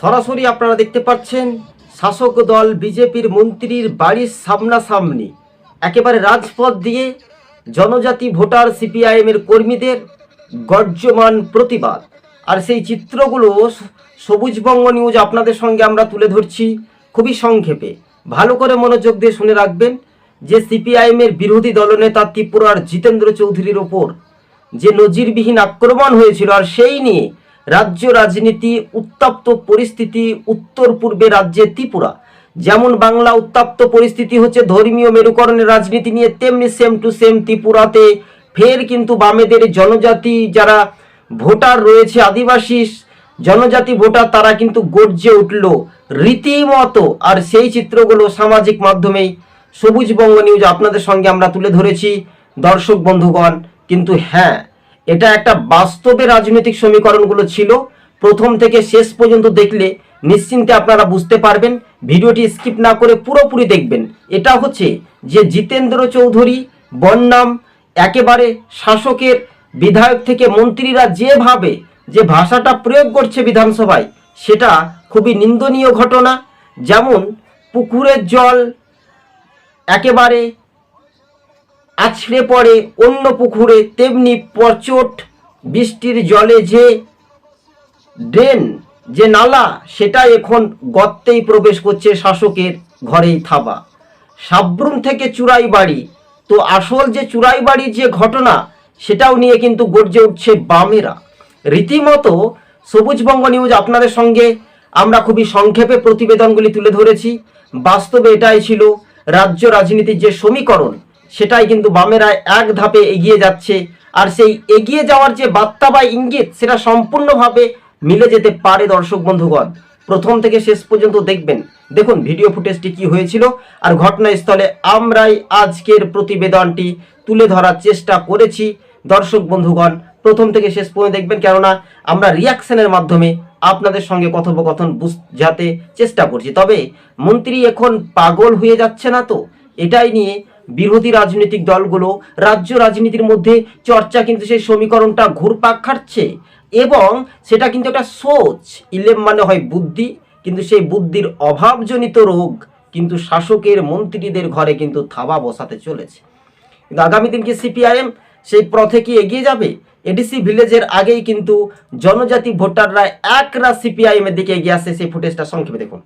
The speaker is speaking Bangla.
সরাসরি আপনারা দেখতে পাচ্ছেন, শাসক দল বিজেপির মন্ত্রীর বাড়ির সামনাসামনি, একেবারে রাজপথ দিয়ে জনজাতি ভোটার সিপিআইএমের কর্মীদের গর্জমান প্রতিবাদ। আর সেই চিত্রগুলো সবুজবঙ্গ নিউজ আপনাদের সঙ্গে আমরা তুলে ধরছি খুবই সংক্ষেপে। ভালো করে মনোযোগ দিয়ে শুনে রাখবেন যে সিপিআইএমের বিরোধী দলনেতা ত্রিপুরার জিতেন্দ্র চৌধুরীর ওপর যে নজিরবিহীন আক্রমণ হয়েছিল আর সেই নিয়ে রাজ্য রাজনীতি, উত্তপ্ত পরিস্থিতি, উত্তর পূর্বে রাজ্যে ত্রিপুরা। যেমন বাংলা উত্তপ্ত পরিস্থিতি হচ্ছে ধর্মীয় মেরুকরণের রাজনীতি নিয়ে, তেমনি সেম টু সেম ত্রিপুরাতে। ফের কিন্তু বামেদের জনজাতি যারা ভোটার রয়েছে, আদিবাসী জনজাতি ভোটার, তারা কিন্তু গর্জে উঠল রীতিমতো। আর সেই চিত্রগুলো সামাজিক মাধ্যমেই সবুজ বঙ্গ নিউজ আপনাদের সঙ্গে আমরা তুলে ধরেছি। দর্শক বন্ধুগণ, কিন্তু হ্যাঁ এটা একটা বাস্তবে রাজনৈতিক সমীকরণগুলো ছিল। প্রথম থেকে শেষ পর্যন্ত দেখলে নিশ্চিন্তে আপনারা বুঝতে পারবেন। ভিডিওটি স্কিপ না করে পুরোপুরি দেখবেন। এটা হচ্ছে যে জিতেন্দ্র চৌধুরী, বন্যাম, একেবারে শাসকের বিধায়ক থেকে মন্ত্রীরা যেভাবে যে ভাষাটা প্রয়োগ করছে বিধানসভায়, সেটা খুবই নিন্দনীয় ঘটনা। যেমন পুকুরের জল, একেবারে আছড়ে পড়ে অন্য পুকুরে, তেমনি পচট বৃষ্টির জলে যে ড্রেন, যে নালা, সেটা এখন গর্তেই প্রবেশ করছে শাসকের ঘরেই থাবা। সাবরুম থেকে চুরাই বাড়ি তো আসল যে চুরাই বাড়ির যে ঘটনা, সেটাও নিয়ে কিন্তু গর্জে উঠছে বামেরা। রীতিমতো সবুজবঙ্গ নিউজ আপনাদের সঙ্গে আমরা খুবই সংক্ষেপে প্রতিবেদনগুলি তুলে ধরেছি। বাস্তবে এটাই ছিল রাজ্য রাজনীতির যে সমীকরণ সেটাই কিন্তু বামেরা এক ধাপে এগিয়ে যাচ্ছে। আর সেই এগিয়ে যাওয়ার যে বার্তা বা ইঙ্গিত, সেটা সম্পূর্ণভাবে মিলে যেতে পারে দর্শক বন্ধুগণ। প্রথম থেকে শেষ পর্যন্ত দেখবেন। দেখুন ভিডিও ফুটেজটি কি হয়েছিল, আর ঘটনাস্থলে আমরাই আজকের প্রতিবেদনটি তুলে ধরার চেষ্টা করেছি। দর্শক বন্ধুগণ, প্রথম থেকে শেষ পর্যন্ত দেখবেন, কেননা আমরা রিয়াকশনের মাধ্যমে আপনাদের সঙ্গে কথোপকথন বুঝাতে চেষ্টা করছি। তবে মন্ত্রী এখন পাগল হয়ে যাচ্ছে না তো? এটাই নিয়ে বিরোধী রাজনৈতিক দলগুলো রাজ্য রাজনীতির মধ্যে চর্চা কিন্তু সেই সমীকরণটা ঘুরপাক খাচ্ছে এবং সেটা কিন্তু একটা সোচ। ইলেম মানে হয় বুদ্ধি, কিন্তু সেই বুদ্ধির অভাবজনিত রোগ কিন্তু শাসকের মন্ত্রীদের ঘরে কিন্তু থাবা বসাতে চলেছে। কিন্তু আগামী দিন কি সিপিআইএম সেই পথে কি এগিয়ে যাবে? এডিসি ভিলেজের আগেই কিন্তু জনজাতি ভোটাররা একরা সিপিআইএম এর দিকে এগিয়ে আসছে, সেই ফুটেজটা সংক্ষেপে দেখুন।